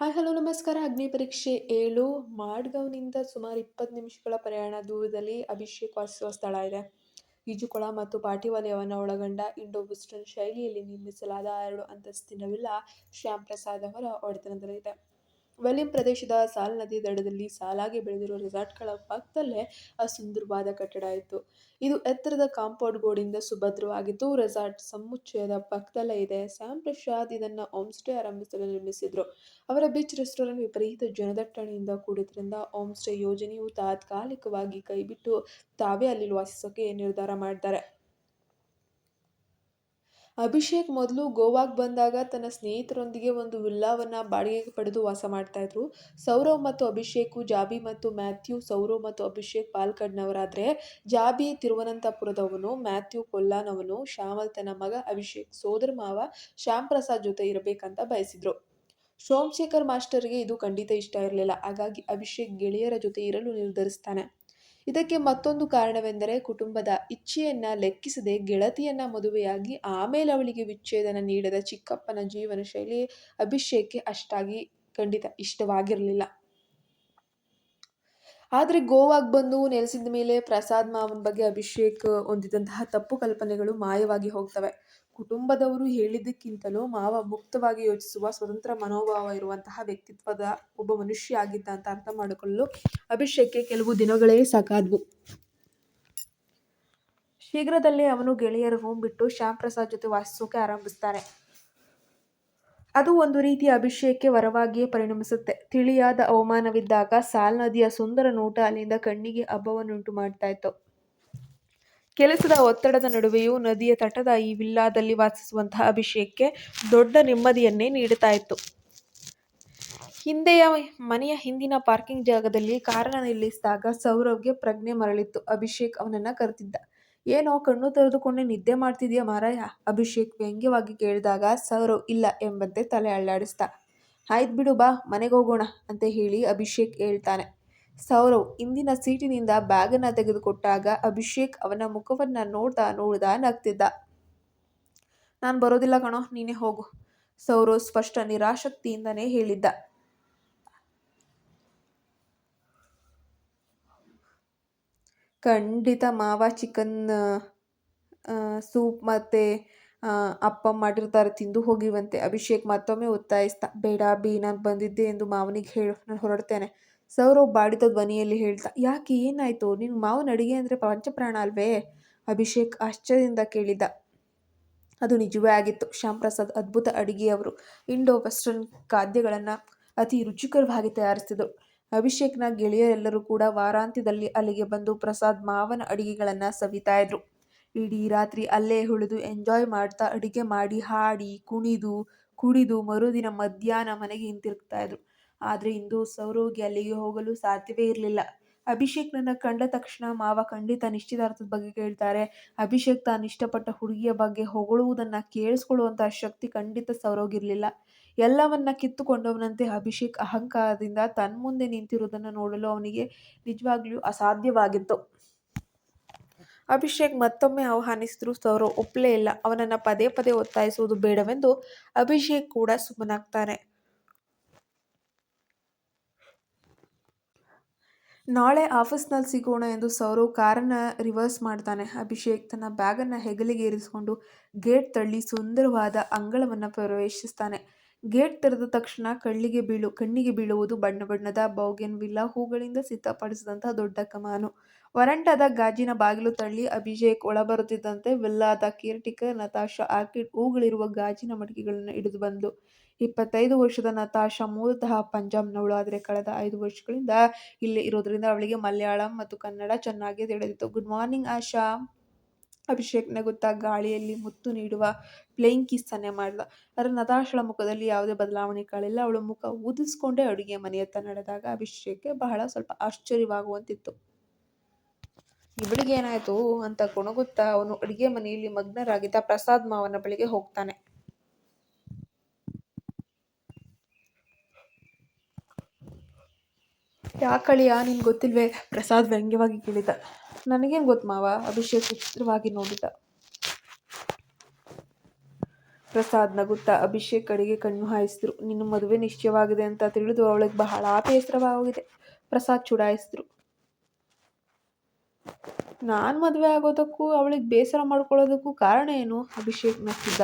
Hi, hello, ನಮಸ್ಕಾರ. ಅಗ್ನಿ ಪರೀಕ್ಷೆ ಏಳು ಮಾಡ್ಗಾವ್ನಿಂದ ಸುಮಾರು ಇಪ್ಪತ್ತು ನಿಮಿಷಗಳ ಪ್ರಯಾಣ ದೂರದಲ್ಲಿ ಅಭಿಷೇಕ್ ವಾಸಿಸುವ ಸ್ಥಳ ಇದೆ. ಈಜುಕೊಳ ಮತ್ತು ಪಾಟಿವಾಲಯವನ್ನು ವಲಯವನ್ನು ಒಳಗೊಂಡ ಇಂಡೋ ವೆಸ್ಟರ್ನ್ ಶೈಲಿಯಲ್ಲಿ ನಿರ್ಮಿಸಲಾದ ಎರಡು ಅಂತಸ್ತಿನ ವಿಲ್ಲ ಶ್ಯಾಮ್ ಪ್ರಸಾದ್ ಅವರ ಒಡೆತನದಲ್ಲಿದೆ. ವೆಲಿಂ ಪ್ರದೇಶದ ಸಾಲ್ ನದಿ ದಡದಲ್ಲಿ ಸಾಲಾಗಿ ಬೆಳೆದಿರುವ ರೆಸಾರ್ಟ್ಗಳ ಪಕ್ಕದಲ್ಲೇ ಆ ಸುಂದರವಾದ ಕಟ್ಟಡ ಇತ್ತು. ಇದು ಎತ್ತರದ ಕಾಂಪೌಂಡ್ ಗೋಡಿಂದ ಸುಭದ್ರವಾಗಿದ್ದು, ರೆಸಾರ್ಟ್ ಸಮುಚ್ಚಯದ ಪಕ್ಕದಲ್ಲೇ ಇದೆ. ಸ್ಯಾಮ್ ಪ್ರಸಾದ್ ಇದನ್ನ ಹೋಮ್ ಸ್ಟೇ ಆರಂಭಿಸಲು ನಿರ್ಮಿಸಿದ್ರು. ಅವರ ಬೀಚ್ ರೆಸ್ಟೋರೆಂಟ್ ವಿಪರೀತ ಜನದಟ್ಟಣೆಯಿಂದ ಕೂಡಿದ್ರಿಂದ ಹೋಮ್ ಸ್ಟೇ ಯೋಜನೆಯು ತಾತ್ಕಾಲಿಕವಾಗಿ ಕೈಬಿಟ್ಟು ತಾವೇ ಅಲ್ಲಿ ವಾಸಿಸೋಕೆ ನಿರ್ಧಾರ ಮಾಡ್ತಾರೆ. ಅಭಿಷೇಕ್ ಮೊದಲು ಗೋವಾಗೆ ಬಂದಾಗ ತನ್ನ ಸ್ನೇಹಿತರೊಂದಿಗೆ ಒಂದು ವಿಲ್ಲಾವನ್ನು ಬಾಡಿಗೆಗೆ ಪಡೆದು ವಾಸ ಮಾಡ್ತಾ ಇದ್ರು. ಸೌರವ್ ಮತ್ತು ಅಭಿಷೇಕು, ಜಾಬಿ ಮತ್ತು ಮ್ಯಾಥ್ಯೂ, ಸೌರವ್ ಮತ್ತು ಅಭಿಷೇಕ್ ಪಾಲ್ಕಡ್ನವರಾದರೆ ಜಾಬಿ ತಿರುವನಂತಪುರದವನು, ಮ್ಯಾಥ್ಯೂ ಕೊಲ್ಲಾನವನು ಶ್ಯಾಮಲ್ ತನ್ನ ಮಗ ಅಭಿಷೇಕ್, ಸೋದರ ಮಾವ ಶ್ಯಾಮ್ ಪ್ರಸಾದ್ ಜೊತೆ ಇರಬೇಕಂತ ಬಯಸಿದ್ರು. ಸೋಮಶೇಖರ್ ಮಾಸ್ಟರ್ಗೆ ಇದು ಖಂಡಿತ ಇಷ್ಟ ಇರಲಿಲ್ಲ. ಹಾಗಾಗಿ ಅಭಿಷೇಕ್ ಗೆಳೆಯರ ಜೊತೆ ಇರಲು ನಿರ್ಧರಿಸ್ತಾನೆ. ಇದಕ್ಕೆ ಮತ್ತೊಂದು ಕಾರಣವೆಂದರೆ ಕುಟುಂಬದ ಇಚ್ಛೆಯನ್ನ ಲೆಕ್ಕಿಸದೆ ಗೆಳತಿಯನ್ನ ಮದುವೆಯಾಗಿ ಆಮೇಲೆ ಅವಳಿಗೆ ವಿಚ್ಛೇದನ ನೀಡದ ಚಿಕ್ಕಪ್ಪನ ಜೀವನ ಶೈಲಿ ಅಭಿಷೇಕ್ಗೆ ಅಷ್ಟಾಗಿ ಖಂಡಿತ ಇಷ್ಟವಾಗಿರಲಿಲ್ಲ. ಆದರೆ ಗೋವಾಗೆ ಬಂದು ನೆಲೆಸಿದ ಮೇಲೆ ಪ್ರಸಾದ್ ಮಾವನ ಬಗ್ಗೆ ಅಭಿಷೇಕ್ ಹೊಂದಿದಂತಹ ತಪ್ಪು ಕಲ್ಪನೆಗಳು ಮಾಯವಾಗಿ ಹೋಗ್ತವೆ. ಕುಟುಂಬದವರು ಹೇಳಿದ್ದಕ್ಕಿಂತಲೂ ಮಾವ ಮುಕ್ತವಾಗಿ ಯೋಚಿಸುವ ಸ್ವತಂತ್ರ ಮನೋಭಾವ ಇರುವಂತಹ ವ್ಯಕ್ತಿತ್ವದ ಒಬ್ಬ ಮನುಷ್ಯ ಆಗಿದ್ದ ಅಂತ ಅರ್ಥ ಮಾಡಿಕೊಳ್ಳಲು ಅಭಿಷೇಕ್ಗೆ ಕೆಲವು ದಿನಗಳೇ ಸಾಕಾದ್ವು. ಶೀಘ್ರದಲ್ಲೇ ಅವನು ಗೆಳೆಯರ ರೂಮ್ ಬಿಟ್ಟು ಶ್ಯಾಮ್ ಪ್ರಸಾದ್ ಜೊತೆ ವಾಸಿಸೋಕೆ ಆರಂಭಿಸ್ತಾರೆ ಅದು ಒಂದು ರೀತಿಯ ಅಭಿಷೇಕಕ್ಕೆ ವರವಾಗಿಯೇ ಪರಿಣಮಿಸುತ್ತೆ. ತಿಳಿಯಾದ ಅವಮಾನವಿದ್ದಾಗ ಸಾಲ್ ನದಿಯ ಸುಂದರ ನೋಟ ಅಲ್ಲಿಂದ ಕಣ್ಣಿಗೆ ಹಬ್ಬವನ್ನುಂಟು ಮಾಡ್ತಾ ಇತ್ತು. ಕೆಲಸದ ಒತ್ತಡದ ನಡುವೆಯೂ ನದಿಯ ತಟದ ಈ ವಿಲ್ಲಾದಲ್ಲಿ ವಾಸಿಸುವಂತಹ ಅಭಿಷೇಕ್ಗೆ ದೊಡ್ಡ ನೆಮ್ಮದಿಯನ್ನೇ ನೀಡುತ್ತಾ ಇತ್ತು ಹಿಂದೆಯ ಮನೆಯ ಹಿಂದಿನ ಪಾರ್ಕಿಂಗ್ ಜಾಗದಲ್ಲಿ ಕಾರನ್ನ ನಿಲ್ಲಿಸಿದಾಗ ಸೌರವ್ಗೆ ಪ್ರಜ್ಞೆ ಮರಳಿತ್ತು. ಅಭಿಷೇಕ್ ಅವನನ್ನ ಕರೆದಿದ್ದ, ಏನೋ ಕಣ್ಣು ತೆರೆದುಕೊಂಡೆ ನಿದ್ದೆ ಮಾಡ್ತಿದ್ಯಾ ಮಾರಾಯ? ಅಭಿಷೇಕ್ ವ್ಯಂಗ್ಯವಾಗಿ ಕೇಳಿದಾಗ, ಸೌರವ್, ಇಲ್ಲ ಎಂಬಂತೆ ತಲೆ ಅಳ್ಳಾಡಿಸ್ತಾ ಆಯ್ತು ಬಿಡು ಬಾ, ಮನೆಗೆ ಹೋಗೋಣ ಅಂತ ಹೇಳಿ ಅಭಿಷೇಕ್ ಹೇಳ್ತಾನೆ. ಸೌರವ್ ಇಂದಿನ ಸೀಟಿನಿಂದ ಬ್ಯಾಗನ್ನು ತೆಗೆದುಕೊಟ್ಟಾಗ ಅಭಿಷೇಕ್ ಅವನ ಮುಖವನ್ನ ನೋಡ್ತಾ ನೋಡ್ದಾ ನಗ್ತಿದ್ದ. ನಾನು ಬರೋದಿಲ್ಲ ಕಣೋ, ನೀನೇ ಹೋಗು ಸೌರವ್ ಸ್ಪಷ್ಟ ನಿರಾಶಕ್ತಿಯಿಂದನೇ ಹೇಳಿದ್ದ. ಖಂಡಿತ ಮಾವ ಚಿಕನ್ ಸೂಪ್ ಮತ್ತು ಅಪ್ಪ ಮಾಡಿರ್ತಾರೆ, ತಿಂದು ಹೋಗಿವಂತೆ. ಅಭಿಷೇಕ್ ಮತ್ತೊಮ್ಮೆ ಒತ್ತಾಯಿಸ್ತಾ ಬೇಡ ಬಿ ನಾನು ಬಂದಿದ್ದೆ ಎಂದು ಮಾವನಿಗೆ ಹೇಳು, ನಾನು ಹೊರಡ್ತೇನೆ. ಸೌರವ್ ಬಾಡಿದ ಧ್ವನಿಯಲ್ಲಿ ಹೇಳ್ತಾ, ಯಾಕೆ ಏನಾಯ್ತು? ನಿನ್ನ ಮಾವನ ಅಡುಗೆ ಅಂದರೆ ಪಂಚಪ್ರಾಣ ಅಲ್ವೇ? ಅಭಿಷೇಕ್ ಆಶ್ಚರ್ಯದಿಂದ ಕೇಳಿದ, ಅದು ನಿಜವೇ ಆಗಿತ್ತು. ಶ್ಯಾಮ್ ಪ್ರಸಾದ್ ಅದ್ಭುತ ಅಡುಗೆಯವರು. ಇಂಡೋ ವೆಸ್ಟರ್ನ್ ಖಾದ್ಯಗಳನ್ನು ಅತಿ ರುಚಿಕರವಾಗಿ ತಯಾರಿಸಿದರು ಅಭಿಷೇಕ್ನ ಗೆಳೆಯರೆಲ್ಲರೂ ಕೂಡ ವಾರಾಂತ್ಯದಲ್ಲಿ ಅಲ್ಲಿಗೆ ಬಂದು ಪ್ರಸಾದ್ ಮಾವನ ಅಡುಗೆಗಳನ್ನು ಸವಿತಾ ಇದ್ರು. ಇಡೀ ರಾತ್ರಿ ಅಲ್ಲೇ ಉಳಿದು ಎಂಜಾಯ್ ಮಾಡ್ತಾ ಅಡುಗೆ ಮಾಡಿ, ಹಾಡಿ, ಕುಣಿದು, ಕುಡಿದು ಮರುದಿನ ಮಧ್ಯಾಹ್ನ ಮನೆಗೆ ಹಿಂತಿರುಗ್ತಾ ಇದ್ರು. ಆದರೆ ಇಂದು ಸೌರವ್ಗೆ ಅಲ್ಲಿಗೆ ಹೋಗಲು ಸಾಧ್ಯವೇ ಇರಲಿಲ್ಲ. ಅಭಿಷೇಕ್ ನನ್ನ ಕಂಡ ತಕ್ಷಣ ಮಾವ ಖಂಡಿತ ನಿಶ್ಚಿತಾರ್ಥದ ಬಗ್ಗೆ ಕೇಳ್ತಾರೆ. ಅಭಿಷೇಕ್ ತಾನು ಇಷ್ಟಪಟ್ಟ ಹುಡುಗಿಯ ಬಗ್ಗೆ ಹೊಗಳುವುದನ್ನು ಕೇಳಿಸ್ಕೊಳ್ಳುವಂತಹ ಶಕ್ತಿ ಖಂಡಿತ ಸೌರವ್ಗಿರಲಿಲ್ಲ ಎಲ್ಲವನ್ನ ಕಿತ್ತುಕೊಂಡವನಂತೆ ಅಭಿಷೇಕ್ ಅಹಂಕಾರದಿಂದ ತನ್ನ ಮುಂದೆ ನಿಂತಿರುವುದನ್ನು ನೋಡಲು ಅವನಿಗೆ ನಿಜವಾಗ್ಲೂ ಅಸಾಧ್ಯವಾಗಿತ್ತು. ಅಭಿಷೇಕ್ ಮತ್ತೊಮ್ಮೆ ಆಹ್ವಾನಿಸಿದ್ರು, ಸೌರವ್ ಒಪ್ಪಲೇ ಇಲ್ಲ. ಅವನನ್ನು ಪದೇ ಪದೇ ಒತ್ತಾಯಿಸುವುದು ಬೇಡವೆಂದು ಅಭಿಷೇಕ್ ಕೂಡ ಸುಮ್ಮನಾಗ್ತಾನೆ. ನಾಳೆ ಆಫೀಸ್ನಲ್ಲಿ ಸಿಗೋಣ ಎಂದು ಸೌರವ್ ಕಾರನ್ನು ರಿವರ್ಸ್ ಮಾಡ್ತಾನೆ. ಅಭಿಷೇಕ್ ತನ್ನ ಬ್ಯಾಗನ್ನು ಹೆಗಲಿಗೆ ಇರಿಸಿಕೊಂಡು ಗೇಟ್ ತಳ್ಳಿ ಸುಂದರವಾದ ಅಂಗಳವನ್ನು ಪ್ರವೇಶಿಸ್ತಾನೆ. ಗೇಟ್ ತೆರೆದ ತಕ್ಷಣ ಕಳ್ಳಿಗೆ ಬೀಳು, ಕಣ್ಣಿಗೆ ಬೀಳುವುದು ಬಣ್ಣ ಬಣ್ಣದ ಬೌಗೆನ್ ವಿಲ್ಲಾ ಹೂಗಳಿಂದ ಸಿದ್ಧಪಡಿಸಿದಂತಹ ದೊಡ್ಡ ಕಮಾನು. ವರಂಡದ ಗಾಜಿನ ಬಾಗಿಲು ತಳ್ಳಿ ಅಭಿಷೇಕ್ ಒಳಬರುತ್ತಿದ್ದಂತೆ ವಿಲ್ಲಾದ ಕೇರ್ಟಿಕರ್ ನತಾಶಾ ಆರ್ಕಿಡ್ ಹೂಗಳಿರುವ ಗಾಜಿನ ಮಡಿಕೆಗಳನ್ನು ಹಿಡಿದು ಬಂದು ಇಪ್ಪತ್ತೈದು ವರ್ಷದ ನತಾಶಾ ಮೂಲತಃ ಪಂಜಾಬ್ನವಳು ಆದರೆ ಕಳೆದ ಐದು ವರ್ಷಗಳಿಂದ ಇಲ್ಲಿ ಇರೋದ್ರಿಂದ ಅವಳಿಗೆ ಮಲಯಾಳಂ ಮತ್ತು ಕನ್ನಡ ಚೆನ್ನಾಗಿ ತಿಳಿದಿತ್ತು. ಗುಡ್ ಮಾರ್ನಿಂಗ್ ಆಶಾ. ಅಭಿಷೇಕ್ ನಗುತ್ತಾ ಗಾಳಿಯಲ್ಲಿ ಮುತ್ತು ನೀಡುವ ಪ್ಲೇಯಿಂಗ್ ಕಿಸ್ಸನ್ನೇ ಮಾಡಿದ. ಆದರೆ ನತಾಶಳ ಮುಖದಲ್ಲಿ ಯಾವುದೇ ಬದಲಾವಣೆ ಕಾಣಿಲ್ಲ ಅವಳು ಮುಖ ಊದಿಸ್ಕೊಂಡೇ ಅಡುಗೆ ಮನೆಯತ್ತ ನಡೆದಾಗ ಅಭಿಷೇಕ್ಗೆ ಬಹಳ ಸ್ವಲ್ಪ ಆಶ್ಚರ್ಯವಾಗುವಂತಿತ್ತು. ಇವಳಿಗೆ ಏನಾಯ್ತು ಅಂತ ಕೊಣಗುತ್ತಾ ಅವನು ಅಡುಗೆ ಮನೆಯಲ್ಲಿ ಮಗ್ನರಾಗಿದ್ದ ಪ್ರಸಾದ್ ಮಾವನ ಬಳಿಗೆ ಹೋಗ್ತಾನೆ. ಯಾಕಳಿಯ ನಿನ್ಗೆ ಗೊತ್ತಿಲ್ವೇ? ಪ್ರಸಾದ್ ವ್ಯಂಗ್ಯವಾಗಿ ಕೇಳಿದ. ನನಗೇನು ಗೊತ್ತು ಮಾವ? ಅಭಿಷೇಕ್ ವಿಚಿತ್ರವಾಗಿ ನೋಡಿದ. ಪ್ರಸಾದ್ ನಗುತ್ತಾ ಅಭಿಷೇಕ್ ಕಡೆಗೆ ಕಣ್ಣು ಹಾಯಿಸಿದ್ರು. ನಿನ್ನ ಮದುವೆ ನಿಶ್ಚಯವಾಗಿದೆ ಅಂತ ತಿಳಿದು ಅವಳಿಗೆ ಬಹಳ ಬೇಸರವಾಗಿದೆ ಪ್ರಸಾದ್ ಚುಡಾಯಿಸಿದ್ರು. ನಾನು ಮದುವೆ ಆಗೋದಕ್ಕೂ, ಅವಳಿಗೆ ಬೇಸರ ಮಾಡ್ಕೊಳ್ಳೋದಕ್ಕೂ ಕಾರಣ ಏನು? ಅಭಿಷೇಕ್ ನಗ್ತಿದ್ದ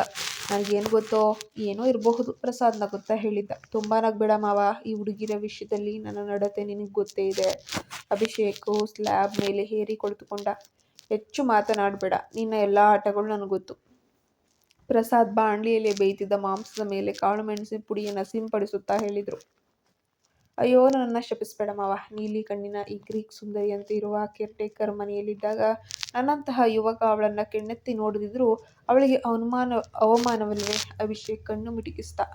ನನಗೇನು ಗೊತ್ತೋ ಏನೋ ಇರಬಹುದು ಪ್ರಸಾದ್ ನಗುತ್ತಾ ಹೇಳಿದ್ದ. ತುಂಬ ನಗಬೇಡ ಮಾವ, ಈ ಹುಡುಗಿರ ವಿಷಯದಲ್ಲಿ ನನ್ನ ನಡತೆ ನಿನಗೆ ಗೊತ್ತೇ ಇದೆ. ಅಭಿಷೇಕು ಸ್ಲ್ಯಾಬ್ ಮೇಲೆ ಹೇರಿ ಕುಳಿತುಕೊಂಡ. ಹೆಚ್ಚು ಮಾತನಾಡಬೇಡ, ನಿನ್ನ ಎಲ್ಲ ಆಟಗಳು ನನಗೆ ಗೊತ್ತು. ಪ್ರಸಾದ್ ಬಾಣಲಿಯಲ್ಲಿ ಬೇಯ್ತಿದ್ದ ಮಾಂಸದ ಮೇಲೆ ಕಾಳು ಮೆಣಸಿನ ಪುಡಿಯನ್ನು ಸಿಂಪಡಿಸುತ್ತಾ ಹೇಳಿದರು. ಅಯ್ಯೋ, ನನ್ನನ್ನು ಶಪಿಸಬೇಡ ಮಾವ ನೀಲಿ ಕಣ್ಣಿನ ಈ ಗ್ರೀಕ್ ಸುಂದರಿ ಅಂತ ಇರುವ ಕೇರ್ಟೇಕರ್ ಮನೆಯಲ್ಲಿದ್ದಾಗ ನನ್ನಂತಹ ಯುವಕ ಅವಳನ್ನು ಕೆಣ್ಣೆತ್ತಿ ನೋಡಿದ್ರು ಅವಳಿಗೆ ಅವಮಾನ ಅವಮಾನವಲ್ಲವೇ ಅಭಿಷೇಕ್ ಕಣ್ಣು ಮಿಟುಕಿಸ್ತಾ.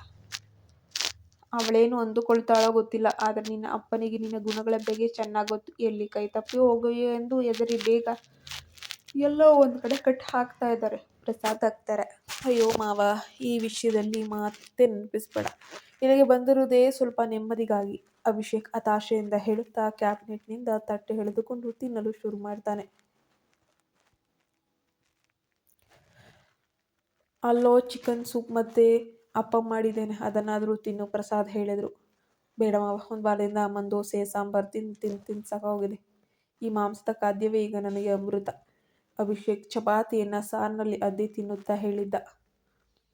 ಅವಳೇನು ಅಂದುಕೊಳ್ತಾಳೋ ಗೊತ್ತಿಲ್ಲ. ಆದರೆ ನಿನ್ನ ಅಪ್ಪನಿಗೆ ನಿನ್ನ ಗುಣಗಳ ಬಗ್ಗೆ ಚೆನ್ನಾಗಿ ಗೊತ್ತು. ಎಲ್ಲಿ ಕೈ ತಪ್ಪಿ ಹೋಗುವೆಯೋ ಎಂದು ಎದರಿ ಬೇಗ ಎಲ್ಲೋ ಒಂದು ಕಡೆ ಕಟ್ ಹಾಕ್ತಾ ಇದ್ದಾರೆ. ಪ್ರಸಾದ್ ಹಾಕ್ತಾರೆ ಅಯ್ಯೋ ಮಾವ, ಈ ವಿಷಯದಲ್ಲಿ ಮತ್ತೆ ನೆನಪಿಸ್ಬೇಡ. ಇಲ್ಲಿಗೆ ಬಂದಿರುವುದೇ ಸ್ವಲ್ಪ ನೆಮ್ಮದಿಗಾಗಿ. ಅಭಿಷೇಕ್ ಹತಾಶೆಯಿಂದ ಹೇಳುತ್ತಾ ಕ್ಯಾಬಿನೆಟ್ನಿಂದ ತಟ್ಟೆ ಎಳೆದುಕೊಂಡು ತಿನ್ನಲು ಶುರು ಮಾಡ್ತಾನೆ. ಅಲ್ಲೋ ಚಿಕನ್ ಸೂಪ್ ಮತ್ತೆ ಅಪ್ಪ ಮಾಡಿದ್ದೇನೆ, ಅದನ್ನಾದರೂ ತಿನ್ನು, ಪ್ರಸಾದ್ ಹೇಳಿದರು. ಬೇಡ ಒಂದು ಬಾಲಿಂದ ಅಮ್ಮನ ದೋಸೆ, ಸಾಂಬಾರು ತಿಂದು ತಿಂದು ತಿಂದು ಹೋಗಿದೆ ಈ ಮಾಂಸದ ಖಾದ್ಯವೇ ಈಗ ನನಗೆ ಅಮೃತ. ಅಭಿಷೇಕ್ ಚಪಾತಿಯನ್ನು ಸಾರ್ನಲ್ಲಿ ಅದ್ದಿ ತಿನ್ನುತ್ತಾ ಹೇಳಿದ್ದ.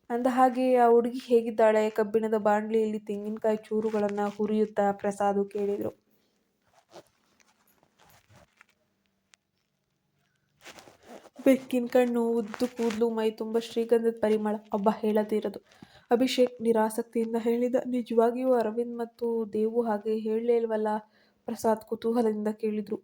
ಅಂದ ಹಾಗೆ ಆ ಹುಡುಗಿ ಹೇಗಿದ್ದಾಳೆ? ಕಬ್ಬಿಣದ ಬಾಣಲಿಯಲ್ಲಿ ತೆಂಗಿನಕಾಯಿ ಚೂರುಗಳನ್ನು ಹುರಿಯುತ್ತಾ ಪ್ರಸಾದು ಕೇಳಿದರು. ಬೆಕ್ಕಿನ ಕಣ್ಣು, ಉದ್ದು ಕೂದಲು, ಮೈ ತುಂಬ ಶ್ರೀಗಂಧದ ಪರಿಮಳ, ಒಬ್ಬ ಹೇಳದಿರೋದು. ಅಭಿಷೇಕ್ ನಿರಾಸಕ್ತಿಯಿಂದ ಹೇಳಿದ, ನಿಜವಾಗಿಯೂ ಅರವಿಂದ್ ಮತ್ತು ದೇವು ಹಾಗೆ ಹೇಳಲೇ ಇಲ್ವಲ್ಲ? ಪ್ರಸಾದ್ ಕುತೂಹಲದಿಂದ ಕೇಳಿದ್ರು.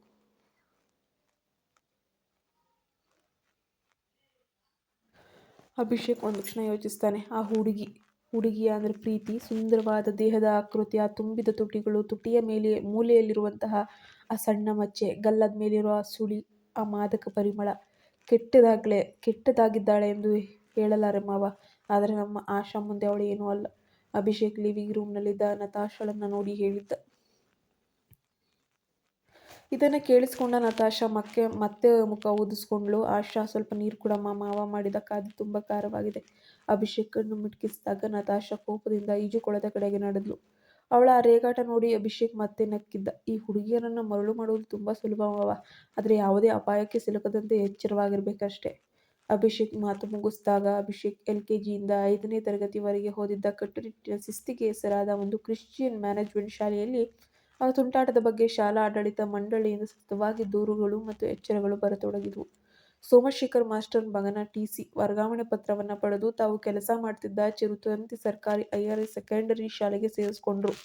ಅಭಿಷೇಕ್ ಒಂದು ಕ್ಷಣ ಯೋಚಿಸ್ತಾನೆ, ಆ ಹುಡುಗಿ, ಹುಡುಗಿಯ ಅಂದರೆ ಪ್ರೀತಿ, ಸುಂದರವಾದ ದೇಹದ ಆಕೃತಿ, ಆ ತುಂಬಿದ ತುಟಿಗಳು, ತುಟಿಯ ಮೇಲೆ, ಮೂಲೆಯಲ್ಲಿರುವಂತಹ ಆ ಸಣ್ಣ ಮಚ್ಚೆ, ಗಲ್ಲದ ಮೇಲಿರುವ ಆ ಸುಳಿ, ಆ ಮಾದಕ ಪರಿಮಳ, ಕೆಟ್ಟದಾಗಲೇ, ಕೆಟ್ಟದಾಗಿದ್ದಾಳೆ ಎಂದು ಹೇಳಲಾರೆ ಮಾವ. ಆದರೆ ನಮ್ಮ ಆಶಾ ಮುಂದೆ ಅವಳು ಏನೂ ಅಲ್ಲ. ಅಭಿಷೇಕ್ ಲಿವಿಂಗ್ ರೂಮ್ನಲ್ಲಿದ್ದ ನತಾಶಳನ್ನು ನೋಡಿ ಹೇಳಿದ್ದ. ಇದನ್ನು ಕೇಳಿಸ್ಕೊಂಡ ನತಾಶಾ ಮಕ್ಕೆ, ಮತ್ತೆ ಮುಖ ಊದಿಸ್ಕೊಂಡ್ಳು. ಆಶಾ, ಸ್ವಲ್ಪ ನೀರು ಕೊಡಮ್ಮ. ಮಾವ ಮಾಡಿದ ಕಾದು ತುಂಬ ಖಾರವಾಗಿದೆ. ಅಭಿಷೇಕನ್ನು ಮಿಟ್ಕಿಸಿದಾಗ ನತಾಶಾ ಕೋಪದಿಂದ ಈಜುಕೊಳದ ಕಡೆಗೆ ನಡೆದ್ಲು. ಅವಳ ರೇಗಾಟ ನೋಡಿ ಅಭಿಷೇಕ್ ಮತ್ತೆ ನಕ್ಕಿದ್ದ. ಈ ಹುಡುಗಿಯರನ್ನು ಮರಳು ಮಾಡುವುದು ತುಂಬ ಸುಲಭವ ಆದರೆ ಯಾವುದೇ ಅಪಾಯಕ್ಕೆ ಸಿಲುಕದಂತೆ ಎಚ್ಚರವಾಗಿರಬೇಕಷ್ಟೆ ಅಭಿಷೇಕ್ ಮಾತು ಮುಗಿಸಿದಾಗ ಅಭಿಷೇಕ್ ಎಲ್ ಕೆ ಜಿಯಿಂದ ಐದನೇ ತರಗತಿವರೆಗೆ ಓದಿದ್ದ ಕಟ್ಟುನಿಟ್ಟಿನ ಶಿಸ್ತಿಗೆ ಹೆಸರಾದ ಒಂದು ಕ್ರಿಶ್ಚಿಯನ್ ಮ್ಯಾನೇಜ್ಮೆಂಟ್ ಶಾಲೆಯಲ್ಲಿ ಆ ತುಂಟಾಟದ ಬಗ್ಗೆ ಶಾಲಾ, ಆಡಳಿತ ಮಂಡಳಿಯಿಂದ ಸತತವಾಗಿ ದೂರುಗಳು ಮತ್ತು ಎಚ್ಚರಗಳು ಬರತೊಡಗಿದವು. ಸೋಮಶೇಖರ್ ಮಾಸ್ಟರ್ ಮಗನ ಟಿಸಿ ವರ್ಗಾವಣೆ ಪತ್ರವನ್ನು ಪಡೆದು ತಾವು ಕೆಲಸ ಮಾಡ್ತಿದ್ದ ಚಿರುತಂತಿ ಸರ್ಕಾರಿ ಐಆರ್ಎ ಸೆಕೆಂಡರಿ ಶಾಲೆಗೆ ಸೇರಿಸಿಕೊಂಡರು.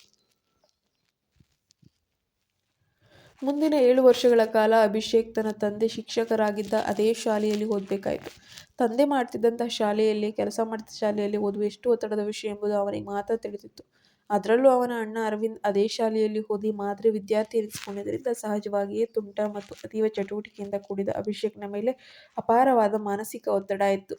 ಮುಂದಿನ ಏಳು ವರ್ಷಗಳ ಕಾಲ ಅಭಿಷೇಕ್ ತನ್ನ ತಂದೆ ಶಿಕ್ಷಕರಾಗಿದ್ದ ಅದೇ ಶಾಲೆಯಲ್ಲಿ ಓದಬೇಕಾಯಿತು. ತಂದೆ ಮಾಡ್ತಿದ್ದಂತಹ ಶಾಲೆಯಲ್ಲಿ, ಕೆಲಸ ಮಾಡ್ತಿದ್ದ ಶಾಲೆಯಲ್ಲಿ ಓದುವ ಎಷ್ಟು ಒತ್ತಡದ ವಿಷಯ ಎಂಬುದು ಅವನಿಗೆ ಮಾತ್ರ ತಿಳಿದಿತ್ತು. ಅದರಲ್ಲೂ ಅವನ ಅಣ್ಣ ಅರವಿಂದ್ ಅದೇ ಶಾಲೆಯಲ್ಲಿ ಓದಿ ಮಾದರಿ ವಿದ್ಯಾರ್ಥಿ ಎನಿಸಿಕೊಂಡಿದ್ದರಿಂದ ಸಹಜವಾಗಿಯೇ ತುಂಟ ಮತ್ತು ಅತೀವ ಚಟುವಟಿಕೆಯಿಂದ ಕೂಡಿದ ಅಭಿಷೇಕ್ನ ಮೇಲೆ ಅಪಾರವಾದ ಮಾನಸಿಕ ಒತ್ತಡ ಇತ್ತು.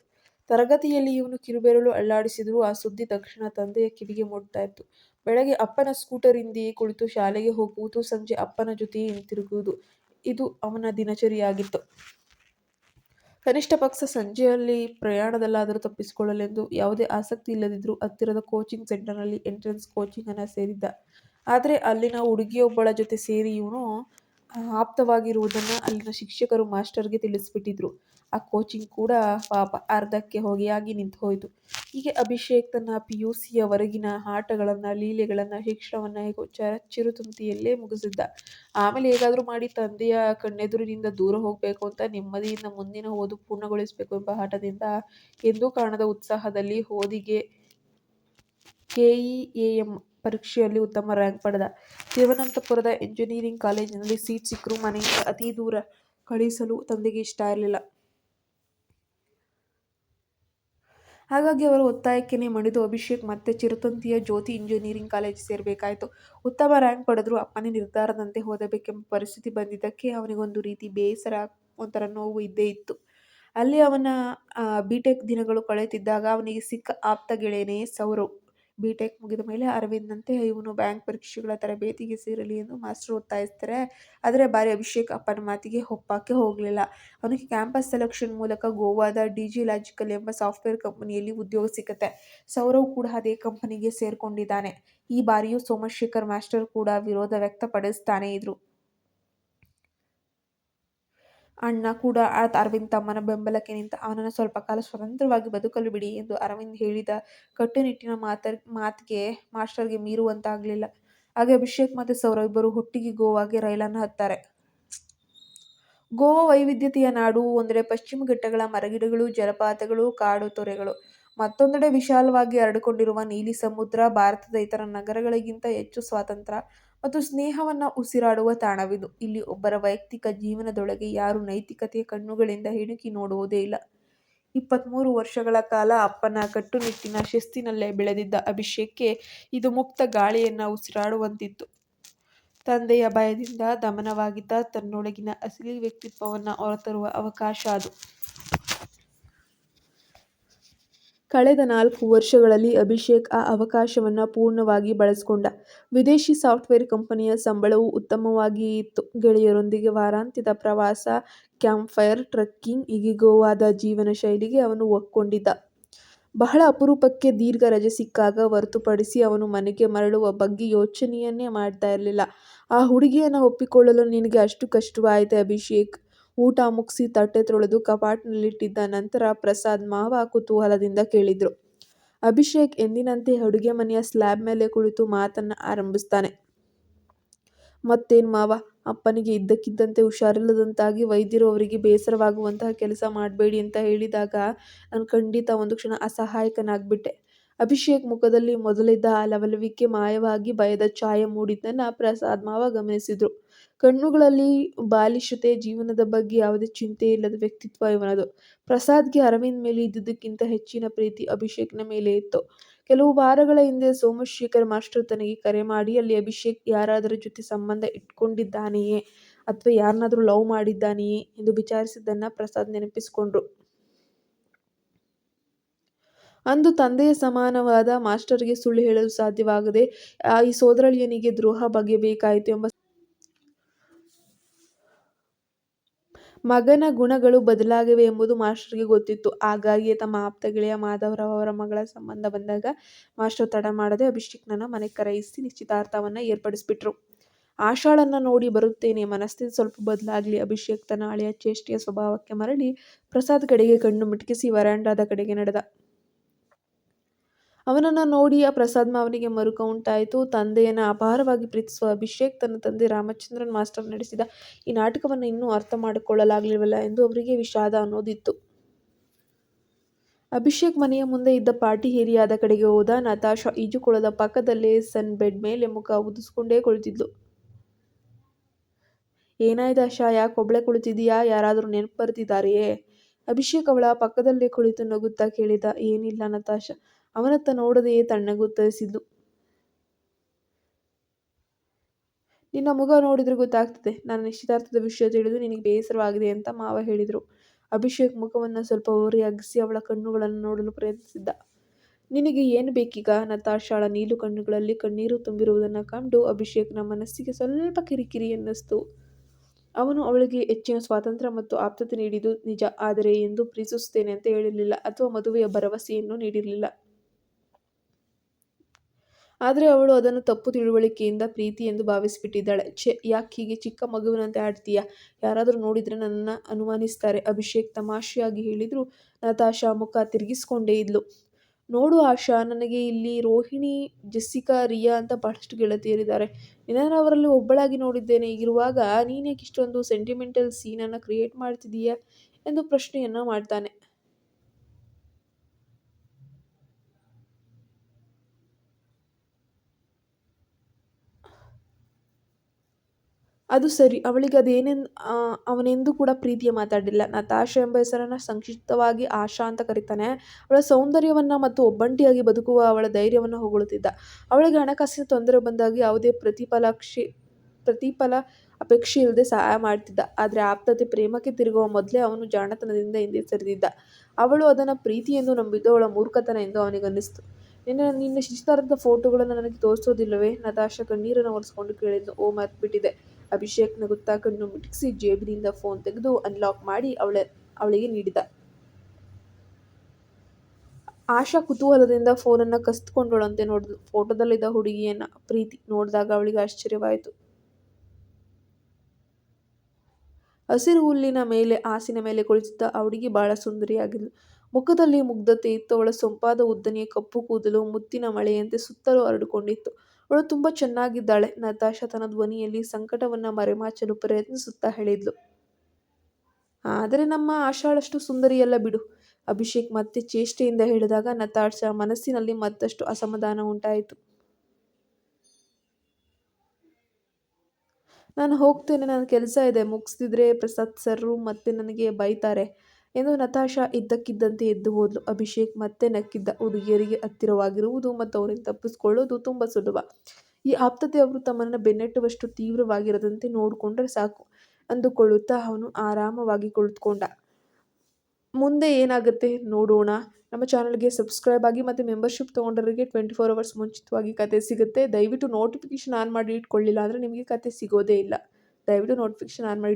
ತರಗತಿಯಲ್ಲಿ ಇವನು ಕಿರುಬೆರಳು ಅಲ್ಲಾಡಿಸಿದರೂ ಆ ಸುದ್ದಿ ತಕ್ಷಣ ತಂದೆಯ ಕಿವಿಗೆ ಮುಟ್ತಾ ಇತ್ತು. ಬೆಳಗ್ಗೆ ಅಪ್ಪನ ಸ್ಕೂಟರ್ ಹಿಂದೆಯೇ ಕುಳಿತು ಶಾಲೆಗೆ ಹೋಗುವುದು, ಸಂಜೆ ಅಪ್ಪನ ಜೊತೆಯೇ ಹಿಂತಿರುಗುವುದು ಇದು ಅವನ ದಿನಚರಿಯಾಗಿತ್ತು. ಕನಿಷ್ಠ ಪಕ್ಷ ಸಂಜೆಯಲ್ಲಿ ಪ್ರಯಾಣದಲ್ಲಾದರೂ ತಪ್ಪಿಸಿಕೊಳ್ಳಲೆಂದು ಯಾವುದೇ ಆಸಕ್ತಿ ಇಲ್ಲದಿದ್ದರೂ ಹತ್ತಿರದ ಕೋಚಿಂಗ್ ಸೆಂಟರ್ನಲ್ಲಿ ಎಂಟ್ರೆನ್ಸ್ ಕೋಚಿಂಗನ್ನು ಸೇರಿದ್ದ. ಆದರೆ ಅಲ್ಲಿನ ಹುಡುಗಿಯೊಬ್ಬಳ ಜೊತೆ ಸೇರಿ ಇವನು ಆಪ್ತವಾಗಿರುವುದನ್ನು ಅಲ್ಲಿನ ಶಿಕ್ಷಕರು ಮಾಸ್ಟರ್ಗೆ ತಿಳಿಸಿಬಿಟ್ಟಿದ್ರು. ಆ ಕೋಚಿಂಗ್ ಕೂಡ ಪಾಪ ಅರ್ಧಕ್ಕೆ ಹೋಗಿಯಾಗಿ ನಿಂತು ಹೋಯಿತು ಹೀಗೆ ಅಭಿಷೇಕ್ ತನ್ನ ಪಿ ಯು ಸಿಯವರೆಗಿನ ಆಟಗಳನ್ನು, ಲೀಲೆಗಳನ್ನು, ಶಿಕ್ಷಣವನ್ನು ಹೇಗೋ ಚಿರುತುಂತಿಯಲ್ಲೇ ಮುಗಿಸಿದ್ದ. ಆಮೇಲೆ ಹೇಗಾದರೂ ಮಾಡಿ ತಂದೆಯ ಕಣ್ಣೆದುರಿನಿಂದ ದೂರ ಹೋಗಬೇಕು ಅಂತ ನೆಮ್ಮದಿಯಿಂದ ಮುಂದಿನ ಓದು ಪೂರ್ಣಗೊಳಿಸಬೇಕು ಎಂಬ ಆಟದಿಂದ ಎಂದೂ ಕಾಣದ ಉತ್ಸಾಹದಲ್ಲಿ ಓದಿಗೆ ಕೆ ಇ ಎ ಎಂ ಪರೀಕ್ಷೆಯಲ್ಲಿ ಉತ್ತಮ ರ್ಯಾಂಕ್ ಪಡೆದ. ತಿರುವನಂತಪುರದ ಇಂಜಿನಿಯರಿಂಗ್ ಕಾಲೇಜಿನಲ್ಲಿ ಸೀಟ್ ಸಿಕ್ಕರೂ ಮನೆಯಿಂದ ಅತಿ ದೂರ ಕಳಿಸಲು ತಂದೆಗೆ ಇಷ್ಟ ಇರಲಿಲ್ಲ. ಹಾಗಾಗಿ ಅವರ ಒತ್ತಾಯಕ್ಕೇನೆ ಮಣಿದು ಅಭಿಷೇಕ್ ಮತ್ತೆ ಚಿರತಂತಿಯ ಜ್ಯೋತಿ ಇಂಜಿನಿಯರಿಂಗ್ ಕಾಲೇಜ್ ಸೇರಬೇಕಾಯಿತು. ಉತ್ತಮ ರ್ಯಾಂಕ್ ಪಡೆದರೂ ಅಪ್ಪನೇ ನಿರ್ಧಾರದಂತೆ ಓದಬೇಕೆಂಬ ಪರಿಸ್ಥಿತಿ ಬಂದಿದ್ದಕ್ಕೆ ಅವನಿಗೊಂದು ರೀತಿ ಬೇಸರ, ಒಂಥರ ನೋವು ಇದ್ದೇ ಇತ್ತು. ಅಲ್ಲಿ ಅವನ ಬಿ ಟೆಕ್ ದಿನಗಳು ಕಳೆಯುತ್ತಿದ್ದಾಗ ಅವನಿಗೆ ಸಿಕ್ಕ ಆಪ್ತ ಗೆಳೆಯನೇ ಸೌರವ್. ಬಿಟೆಕ್ ಮುಗಿದ ಮೇಲೆ ಅರವಿಂದ್ನಂತೆ ಇವನು ಬ್ಯಾಂಕ್ ಪರೀಕ್ಷೆಗಳ ತರಬೇತಿಗೆ ಸೇರಲಿ ಎಂದು ಮಾಸ್ಟರ್ ಒತ್ತಾಯಿಸ್ತಾರೆ. ಆದರೆ ಬಾರಿ ಅಭಿಷೇಕ್ ಅಪ್ಪನ ಮಾತಿಗೆ ಒಪ್ಪಕ್ಕೆ ಹೋಗಲಿಲ್ಲ. ಅವನಿಗೆ ಕ್ಯಾಂಪಸ್ ಸೆಲೆಕ್ಷನ್ ಮೂಲಕ ಗೋವಾದ ಡಿಜಿಲಾಜಿಕಲ್ ಎಂಬ ಸಾಫ್ಟ್ವೇರ್ ಕಂಪನಿಯಲ್ಲಿ ಉದ್ಯೋಗ ಸಿಗುತ್ತೆ. ಸೌರವ್ ಕೂಡ ಅದೇ ಕಂಪನಿಗೆ ಸೇರ್ಕೊಂಡಿದ್ದಾನೆ. ಈ ಬಾರಿಯೂ ಸೋಮಶೇಖರ್ ಮಾಸ್ಟರ್ ಕೂಡ ವಿರೋಧ ವ್ಯಕ್ತಪಡಿಸ್ತಾನೆ ಇದ್ರು. ಅಣ್ಣ ಕೂಡ ಅರವಿಂದ್ ತಮ್ಮನ ಬೆಂಬಲಕ್ಕೆ ನಿಂತ. ಅವನನ್ನು ಸ್ವಲ್ಪ ಕಾಲ ಸ್ವತಂತ್ರವಾಗಿ ಬದುಕಲು ಬಿಡಿ ಎಂದು ಅರವಿಂದ್ ಹೇಳಿದ ಕಟ್ಟುನಿಟ್ಟಿನ ಮಾತಿಗೆ ಮಾಸ್ಟರ್ಗೆ ಮೀರುವಂತಾಗಲಿಲ್ಲ ಹಾಗೆ ಅಭಿಷೇಕ್ ಮತ್ತು ಸೌರವ್ ಇಬ್ಬರು ಹೊಟ್ಟಿಗೆ ಗೋವಾಗೆ ರೈಲನ್ನು ಹತ್ತಾರೆ. ಗೋವಾ ವೈವಿಧ್ಯತೆಯ ನಾಡು. ಒಂದೆಡೆ ಪಶ್ಚಿಮ ಘಟ್ಟಗಳ ಮರಗಿಡಗಳು, ಜಲಪಾತಗಳು, ಕಾಡು ತೊರೆಗಳು. ಮತ್ತೊಂದೆಡೆ ವಿಶಾಲವಾಗಿ ಹರಡಿಕೊಂಡಿರುವ ನೀಲಿ ಸಮುದ್ರ. ಭಾರತದ ಇತರ ನಗರಗಳಿಗಿಂತ ಹೆಚ್ಚು ಸ್ವಾತಂತ್ರ್ಯ ಮತ್ತು ಸ್ನೇಹವನ್ನು ಉಸಿರಾಡುವ ತಾಣವಿದು. ಇಲ್ಲಿ ಒಬ್ಬರ ವೈಯಕ್ತಿಕ ಜೀವನದೊಳಗೆ ಯಾರೂ ನೈತಿಕತೆಯ ಕಣ್ಣುಗಳಿಂದ ಹೆಣುಕಿ ನೋಡುವುದೇ ಇಲ್ಲ. ಇಪ್ಪತ್ಮೂರು ವರ್ಷಗಳ ಕಾಲ ಅಪ್ಪನ ಕಟ್ಟುನಿಟ್ಟಿನ ಶಿಸ್ತಿನಲ್ಲೇ ಬೆಳೆದಿದ್ದ ಅಭಿಷೇಕ್ಗೆ ಇದು ಮುಕ್ತ ಗಾಳಿಯನ್ನು ಉಸಿರಾಡುವಂತಿತ್ತು. ತಂದೆಯ ಭಯದಿಂದ ದಮನವಾಗಿದ್ದ ತನ್ನೊಳಗಿನ ಅಸಲಿ ವ್ಯಕ್ತಿತ್ವವನ್ನು ಹೊರತರುವ ಅವಕಾಶ ಅದು. ಕಳೆದ ನಾಲ್ಕು ವರ್ಷಗಳಲ್ಲಿ ಅಭಿಷೇಕ್ ಆ ಅವಕಾಶವನ್ನು ಪೂರ್ಣವಾಗಿ ಬಳಸಿಕೊಂಡ. ವಿದೇಶಿ ಸಾಫ್ಟ್ವೇರ್ ಕಂಪನಿಯ ಸಂಬಳವು ಉತ್ತಮವಾಗಿ ಇತ್ತು. ಗೆಳೆಯರೊಂದಿಗೆ ವಾರಾಂತ್ಯದ ಪ್ರವಾಸ, ಕ್ಯಾಂಪ್ಫೈರ್, ಟ್ರೆಕ್ಕಿಂಗ್ ಹೀಗೆ ಗೋವಾದ ಜೀವನ ಶೈಲಿಗೆ ಅವನು ಒಕ್ಕೊಂಡಿದ್ದ ಬಹಳ ಅಪರೂಪಕ್ಕೆ ದೀರ್ಘ ರಜೆ ಸಿಕ್ಕಾಗ ಹೊರತುಪಡಿಸಿ ಅವನು ಮನೆಗೆ ಮರಳುವ ಬಗ್ಗೆ ಯೋಚನೆಯನ್ನೇ ಮಾಡ್ತಾ ಇರಲಿಲ್ಲ. ಆ ಹುಡುಗಿಯನ್ನ ಒಪ್ಪಿಕೊಳ್ಳಲು ನಿನಗೆ ಅಷ್ಟು ಕಷ್ಟವಾಯಿತೇ ಅಭಿಷೇಕ್? ಊಟ ಮುಗಿಸಿ ತಟ್ಟೆ ತೊಳೆದು ಕಪಾಟಿನಲ್ಲಿಟ್ಟಿದ್ದ ನಂತರ ಪ್ರಸಾದ್ ಮಾವ ಕುತೂಹಲದಿಂದ ಕೇಳಿದ್ರು. ಅಭಿಷೇಕ್ ಎಂದಿನಂತೆ ಅಡುಗೆ ಮನೆಯ ಸ್ಲ್ಯಾಬ್ ಮೇಲೆ ಕುಳಿತು ಮಾತನ್ನ ಆರಂಭಿಸ್ತಾನೆ. ಮತ್ತೇನು ಮಾವ, ಅಪ್ಪನಿಗೆ ಇದ್ದಕ್ಕಿದ್ದಂತೆ ಹುಷಾರಿಲ್ಲದಂತಾಗಿ ವೈದ್ಯರು ಅವರಿಗೆ ಬೇಸರವಾಗುವಂತಹ ಕೆಲಸ ಮಾಡಬೇಡಿ ಅಂತ ಹೇಳಿದಾಗ ನಾನು ಖಂಡಿತ ಒಂದು ಕ್ಷಣ ಅಸಹಾಯಕನಾಗ್ಬಿಟ್ಟೆ. ಅಭಿಷೇಕ್ ಮುಖದಲ್ಲಿ ಮೊದಲಿದ್ದ ಆ ಮಾಯವಾಗಿ ಭಯದ ಛಾಯೆ ಮೂಡಿದ್ದನ್ನು ಪ್ರಸಾದ್ ಮಾವ ಗಮನಿಸಿದ್ರು. ಕಣ್ಣುಗಳಲ್ಲಿ ಬಾಲಿಶತೆ. ಜೀವನದ ಬಗ್ಗೆ ಯಾವುದೇ ಚಿಂತೆ ಇಲ್ಲದ ವ್ಯಕ್ತಿತ್ವ ಇವನದು. ಪ್ರಸಾದ್ಗೆ ಅರವಿಂದ್ ಮೇಲೆ ಇದ್ದಿದ್ದಕ್ಕಿಂತ ಹೆಚ್ಚಿನ ಪ್ರೀತಿ ಅಭಿಷೇಕ್ನ ಮೇಲೆ ಇತ್ತು. ಕೆಲವು ವಾರಗಳ ಹಿಂದೆ ಸೋಮಶೇಖರ್ ಮಾಸ್ಟರ್ ತನಗೆ ಕರೆ ಮಾಡಿ, ಅಲ್ಲಿ ಅಭಿಷೇಕ್ ಯಾರಾದರ ಜೊತೆ ಸಂಬಂಧ ಇಟ್ಕೊಂಡಿದ್ದಾನೆಯೇ ಅಥವಾ ಯಾರನ್ನಾದರೂ ಲವ್ ಮಾಡಿದ್ದಾನೆಯೇ ಎಂದು ವಿಚಾರಿಸಿದ್ದನ್ನ ಪ್ರಸಾದ್ ನೆನಪಿಸಿಕೊಂಡ್ರು ಅಂದು ತಂದೆಯ ಸಮಾನವಾದ ಮಾಸ್ಟರ್ಗೆ ಸುಳ್ಳು ಹೇಳಲು ಸಾಧ್ಯವಾಗದೆ ಈ ಸೋದರಳಿಯನಿಗೆ ದ್ರೋಹ ಬಗೆಯಬೇಕಾಯಿತು ಎಂಬ ಮಗನ ಗುಣಗಳು ಬದಲಾಗಿವೆ ಎಂಬುದು ಮಾಸ್ಟರ್ಗೆ ಗೊತ್ತಿತ್ತು. ಹಾಗಾಗಿಯೇ ತಮ್ಮ ಆಪ್ತ ಗೆಳೆಯ ಮಾಧವರಾವ್ ಅವರ ಮಗಳ ಸಂಬಂಧ ಬಂದಾಗ ಮಾಸ್ಟರ್ ತಡ ಮಾಡದೆ ಅಭಿಷೇಕ್ನನ್ನ ಮನೆ ಕರೆಯಿಸಿ ನಿಶ್ಚಿತಾರ್ಥವನ್ನ ಏರ್ಪಡಿಸಿಬಿಟ್ರು ಆಶಾಳನ್ನ ನೋಡಿ ಬರುತ್ತೇನೆ. ಮನಸ್ಥಿತಿ ಸ್ವಲ್ಪ ಬದಲಾಗ್ಲಿ. ಅಭಿಷೇಕ್ ತನ್ನ ಹಳೆಯ ಚೇಷ್ಟೆಯ ಸ್ವಭಾವಕ್ಕೆ ಮರಳಿ ಪ್ರಸಾದ್ ಕಡೆಗೆ ಕಣ್ಣು ಮಿಟುಕಿಸಿ, ವರಾಂಡಾದ ಕಡೆಗೆ ನಡೆದ. ಅವನನ್ನ ನೋಡಿ ಆ ಪ್ರಸಾದ್ ಮಾವನಿಗೆ ಮರುಕ ಉಂಟಾಯಿತು. ತಂದೆಯನ್ನು ಅಪಾರವಾಗಿ ಪ್ರೀತಿಸುವ ಅಭಿಷೇಕ್ ತನ್ನ ತಂದೆ ರಾಮಚಂದ್ರನ್ ಮಾಸ್ಟರ್ ನಡೆಸಿದ ಈ ನಾಟಕವನ್ನು ಇನ್ನೂ ಅರ್ಥ ಮಾಡಿಕೊಳ್ಳಲಾಗಿಲ್ಲವಲ್ಲ ಎಂದು ಅವರಿಗೆ ವಿಷಾದ ಅನ್ನೋದಿತ್ತು. ಅಭಿಷೇಕ್ ಮನೆಯ ಮುಂದೆ ಇದ್ದ ಪಾರ್ಟಿ ಏರಿಯಾದ ಕಡೆಗೆ ಹೋದ. ನತಾಶಾ ಈಜುಕೊಳದ ಪಕ್ಕದಲ್ಲೇ ಸನ್ ಬೆಡ್ ಮೇಲೆ ಮುಖ ಉದಿಸ್ಕೊಂಡೇ ಕುಳಿತಿದ್ಲು. ಏನಾಯ್ದ ಆಶಾ, ಯಾಕೆ ಒಬ್ಳೆ ಕುಳಿತಿದೀಯಾ? ಯಾರಾದರೂ ನೆನಪು ಬರ್ತಿದ್ದಾರೆಯೇ ಅಭಿಷೇಕ್ ಅವಳ ಪಕ್ಕದಲ್ಲೇ ಕುಳಿತು ನಗುತ್ತಾ ಕೇಳಿದ. ಏನಿಲ್ಲ ನತಾಶಾ ಅವನತ್ತ ನೋಡದೆಯೇ ತಣ್ಣಗೆ ಉತ್ತರಿಸಿದ್ಲು. ನಿನ್ನ ಮುಖ ನೋಡಿದ್ರೆ ಗೊತ್ತಾಗ್ತದೆ, ನಾನು ನಿಶ್ಚಿತಾರ್ಥದ ವಿಷಯ ತಿಳಿದು ನಿನಗೆ ಬೇಸರವಾಗಿದೆ ಅಂತ ಮಾವ ಹೇಳಿದರು ಅಭಿಷೇಕ್ ಮುಖವನ್ನು ಸ್ವಲ್ಪ ಓರೆ ಅಗ್ಗಿಸಿ ಅವಳ ಕಣ್ಣುಗಳನ್ನು ನೋಡಲು ಪ್ರಯತ್ನಿಸಿದ್ದ ನಿನಗೆ ಏನು ಬೇಕೀಗ? ನತಾಶಾಳ ನೀಲು ಕಣ್ಣುಗಳಲ್ಲಿ ಕಣ್ಣೀರು ತುಂಬಿರುವುದನ್ನು ಕಂಡು ಅಭಿಷೇಕ್ನ ಮನಸ್ಸಿಗೆ ಸ್ವಲ್ಪ ಕಿರಿಕಿರಿ ಅನ್ನಿಸ್ತು. ಅವನು ಅವಳಿಗೆ ಹೆಚ್ಚಿನ ಸ್ವಾತಂತ್ರ್ಯ ಮತ್ತು ಆಪ್ತತೆ ನೀಡಿದ್ದು ನಿಜ. ಆದರೆ ಎಂದು ಪ್ರೀತಿಸುತ್ತೇನೆ ಅಂತ ಹೇಳಿರಲಿಲ್ಲ ಅಥವಾ ಮದುವೆಯ ಭರವಸೆಯನ್ನು ನೀಡಿರ್ಲಿಲ್ಲ. ಆದ್ರೆ ಅವಳು ಅದನ್ನು ತಪ್ಪು ತಿಳುವಳಿಕೆಯಿಂದ ಪ್ರೀತಿ ಎಂದು ಭಾವಿಸಿಬಿಟ್ಟಿದ್ದಾಳೆ ಛೆ ಯಾಕೆ ಹೀಗೆ ಚಿಕ್ಕ ಮಗುವಿನಂತೆ ಆಡ್ತೀಯಾ? ಯಾರಾದರೂ ನೋಡಿದರೆ ನನ್ನ ಅನುಮಾನಿಸ್ತಾರೆ ಅಭಿಷೇಕ್ ತಮಾಷೆಯಾಗಿ ಹೇಳಿದ್ರು. ನತಾಶಾ ಮುಖ ತಿರುಗಿಸ್ಕೊಂಡೇ ಇದ್ಲು. ನೋಡು ಆಶಾ, ನನಗೆ ಇಲ್ಲಿ ರೋಹಿಣಿ, ಜೆಸ್ಸಿಕಾ, ರಿಯಾ ಅಂತ ಬಹಳಷ್ಟು ಗೆಳತಿಯರಿದ್ದಾರೆ. ನಿನ್ನನ್ನ ಅವರಲ್ಲಿ ಒಬ್ಬಳಾಗಿ ನೋಡಿದ್ದೇನೆ. ಇರುವಾಗ ನೀನೇಕಿಷ್ಟೊಂದು ಸೆಂಟಿಮೆಂಟಲ್ ಸೀನನ್ನು ಕ್ರಿಯೇಟ್ ಮಾಡ್ತಿದೀಯಾ ಎಂದು ಪ್ರಶ್ನೆಯನ್ನು ಮಾಡ್ತಾನೆ. ಅದು ಸರಿ. ಅವಳಿಗೆ ಅವನೆಂದೂ ಕೂಡ ಪ್ರೀತಿಯ ಮಾತಾಡಿಲ್ಲ. ನತಾಶ ಎಂಬ ಹೆಸರನ್ನು ಸಂಕ್ಷಿಪ್ತವಾಗಿ ಆಶಾ ಅಂತ ಕರೀತಾನೆ. ಅವಳ ಸೌಂದರ್ಯವನ್ನು ಮತ್ತು ಒಬ್ಬಂಟಿಯಾಗಿ ಬದುಕುವ ಅವಳ ಧೈರ್ಯವನ್ನು ಹೊಗಳುತ್ತಿದ್ದ. ಅವಳಿಗೆ ಹಣಕಾಸಿನ ತೊಂದರೆ ಬಂದಾಗ ಯಾವುದೇ ಪ್ರತಿಫಲ ಅಪೇಕ್ಷೆ ಇಲ್ಲದೆ ಸಹಾಯ ಮಾಡ್ತಿದ್ದ. ಆದರೆ ಆಪ್ತತೆ ಪ್ರೇಮಕ್ಕೆ ತಿರುಗುವ ಮೊದಲೇ ಅವನು ಜಾಣತನದಿಂದ ಹಿಂದೆ ಸರಿದಿದ್ದ. ಅವಳು ಅದನ್ನು ಪ್ರೀತಿ ಎಂದು ನಂಬಿದ್ದು ಅವಳ ಮೂರ್ಖತನ ಎಂದು ಅವನಿಗನ್ನಿಸ್ತು. ನಿನ್ನ ನಿನ್ನ ಶಿಷ್ಟಾರ್ಥದ ಫೋಟೋಗಳನ್ನು ನನಗೆ ತೋರಿಸೋದಿಲ್ಲವೇ ನತಾಶ ಕಣ್ಣೀರನ್ನು ಒರೆಸ್ಕೊಂಡು ಕೇಳಿದ್ದು ಓ, ಮರ್ತ್ಬಿಟ್ಟಿದೆ ಅಭಿಷೇಕ್ ನಗುತ್ತಾ ಕಣ್ಣು ಮಿಟುಕಿಸಿ ಜೇಬಿನಿಂದ ಫೋನ್ ತೆಗೆದು ಅನ್ಲಾಕ್ ಮಾಡಿ ಅವಳ, ಅವಳಿಗೆ ನೀಡಿದ. ಆಶಾ ಕುತೂಹಲದಿಂದ ಫೋನನ್ನು ಕಸಿದುಕೊಂಡಳಂತೆ ನೋಡಿದ್ಲು ಫೋಟೋದಲ್ಲಿದ್ದ ಹುಡುಗಿಯನ್ನ ಪ್ರೀತಿ ನೋಡಿದಾಗ ಅವಳಿಗೆ ಆಶ್ಚರ್ಯವಾಯಿತು. ಹಸಿರು ಹುಲ್ಲಿನ ಮೇಲೆ, ಹಾಸಿನ ಮೇಲೆ ಕುಳಿತಿದ್ದ ಅವಳಿಗೆ ಬಹಳ ಸುಂದರಿಯಾಗಿದ್ಲು. ಮುಖದಲ್ಲಿ ಮುಗ್ಧತೆ ಇತ್ತು. ಅವಳ ಸೊಂಪಾದ ಉದ್ದನೆಯ ಕಪ್ಪು ಕೂದಲು ಮುತ್ತಿನ ಮಳೆಯಂತೆ ಸುತ್ತಲೂ ಹರಡಿಕೊಂಡಿತ್ತು. ಅವಳು ತುಂಬಾ ಚೆನ್ನಾಗಿದ್ದಾಳೆ. ನತಾಶಾ ತನ್ನ ಧ್ವನಿಯಲ್ಲಿ ಸಂಕಟವನ್ನ ಮರೆಮಾಚಲು ಪ್ರಯತ್ನಿಸುತ್ತಾ ಹೇಳಿದ್ಲು. ಆದರೆ ನಮ್ಮ ಆಶಾಳಷ್ಟು ಸುಂದರಿಯಲ್ಲ ಬಿಡು. ಅಭಿಷೇಕ್ ಮತ್ತೆ ಚೇಷ್ಟೆಯಿಂದ ಹೇಳಿದಾಗ ನತಾಶಾ ಮನಸ್ಸಿನಲ್ಲಿ ಮತ್ತಷ್ಟು ಅಸಮಾಧಾನ ಉಂಟಾಯಿತು. ನಾನು ಹೋಗ್ತೇನೆ. ನನ್ನ ಕೆಲಸ ಇದೆ. ಮುಗಿಸ್ತಿದ್ರೆ ಪ್ರಸಾದ್ ಸರ್ ಮತ್ತೆ ನನಗೆ ಬೈತಾರೆ. ಎಂದು ನತಾಶಾ ಇದ್ದಕ್ಕಿದ್ದಂತೆ ಎದ್ದು ಹೋದ್ಲು. ಅಭಿಷೇಕ್ ಮತ್ತೆ ನಕ್ಕಿದ್ದ ಹುಡುಗಿಯರಿಗೆ ಹತ್ತಿರವಾಗಿರುವುದು ಮತ್ತು ಅವರಿಂದ ತಪ್ಪಿಸ್ಕೊಳ್ಳೋದು ತುಂಬ ಸುಲಭ. ಈ ಆಪ್ತತೆ ಅವರು ತಮ್ಮನ್ನು ಬೆನ್ನೆಟ್ಟುವಷ್ಟು ತೀವ್ರವಾಗಿರದಂತೆ ನೋಡಿಕೊಂಡ್ರೆ ಸಾಕು ಅಂದುಕೊಳ್ಳುತ್ತಾ ಅವನು ಆರಾಮವಾಗಿ ಕುಳಿತುಕೊಂಡ. ಮುಂದೆ ಏನಾಗುತ್ತೆ ನೋಡೋಣ. ನಮ್ಮ ಚಾನಲ್ಗೆ ಸಬ್ಸ್ಕ್ರೈಬ್ ಆಗಿ ಮತ್ತು ಮೆಂಬರ್ಶಿಪ್ ತೊಗೊಂಡ್ರಿಗೆ ಟ್ವೆಂಟಿ ಫೋರ್ ಅವರ್ಸ್ ಮುಂಚಿತವಾಗಿ ಕತೆ ಸಿಗುತ್ತೆ. ದಯವಿಟ್ಟು ನೋಟಿಫಿಕೇಶನ್ ಆನ್ ಮಾಡಿ ಇಟ್ಕೊಳ್ಳಿಲ್ಲ ಅಂದರೆ ನಿಮಗೆ ಕತೆ ಸಿಗೋದೇ ಇಲ್ಲ. ದಯವಿಟ್ಟು ನೋಟಿಫಿಕೇಶನ್ ಆನ್ ಮಾಡಿ